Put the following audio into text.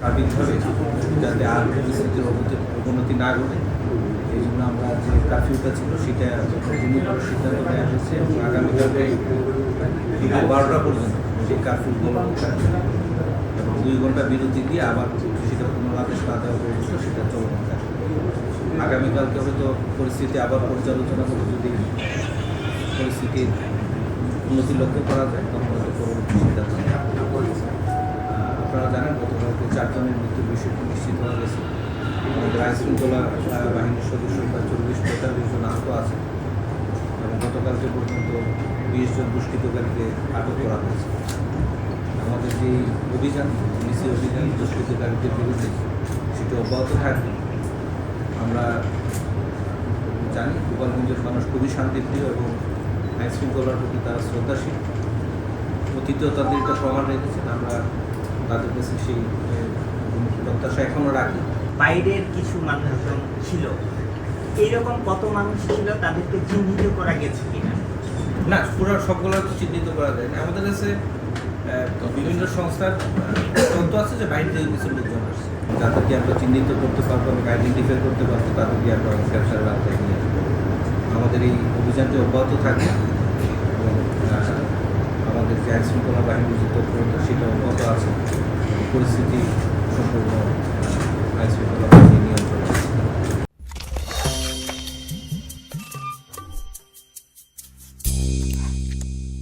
সার্বিকভাবে যাতে আর পরিস্থিতির অবনতি না ঘটে, এই জন্য আমরা যে কারফিউটা ছিল সেটা সিদ্ধান্ত নেওয়া হয়েছে এবং আগামীকালকে বিকেল বারোটা পর্যন্ত সেই কারফিউ এবং দুই ঘণ্টা বিরতি দিয়ে আবার সেটা পুনরাদেশ না দেওয়া পর্যন্ত সেটা চলমান আগামীকালকে হয়তো পরিস্থিতি আবার পর্যালোচনা করে যদি পরিস্থিতির উন্নতি লক্ষ্য করা যায়, তখন হয়তো পরবর্তী সিদ্ধান্ত নেওয়া হবে। আহ, আপনারা জানেন গতকালকে চারজনের মৃত্যুর বিষয়টি নিশ্চিত হয়ে গেছে। আমাদের আইন শৃঙ্খলা বাহিনীর সদস্য প্রায় চল্লিশ, পঁয়তাল্লিশ জন আহত আছে। এবং গতকালকে পর্যন্ত বিশ জন দুষ্কৃতকারীকে আটক করা হয়েছে। আমাদের যে অভিযান পুলিশি অভিযান, দুষ্কৃতকারীদের বিরুদ্ধে সেটি অব্যাহত থাকবে। আমরা জানি, গোপালগঞ্জের মানুষ খুবই শান্তিপ্রিয় এবং আইন শৃঙ্খলার প্রতি তারা শ্রদ্ধাশীল। অতীতেও তাদের এটা প্রমাণ রেখেছেন, আমরা তাদের কাছে সেই প্রত্যাশা এখনও রাখি। বাইরের কিছু মানুষজন ছিল। এইরকম কত মানুষ ছিল তাদেরকে চিহ্নিত করা গেছে কিনা? না, পুরো সবগুলো চিহ্নিত করা যায় না। আমাদের কাছে বিভিন্ন সংস্থার তথ্য আছে যে বাইরে থেকে কিছু লোকজন আসছে। যাদেরকে আমরা চিহ্নিত করতে পারব এবং আইডেন্টিফাই করতে পারব, তাদেরকে আমরা ক্যাপচার রাখতে নিয়ে। আমাদের এই অভিযানটি অব্যাহত থাকবে। এবং আমাদের যে আইন শৃঙ্খলা বাহিনীর যে তৎপরতা সেটা অব্যাহত আছে। পরিস্থিতি সম্পূর্ণ আহ, আইন শৃঙ্খলা বাহিনী নিয়ন্ত্রণ আছে।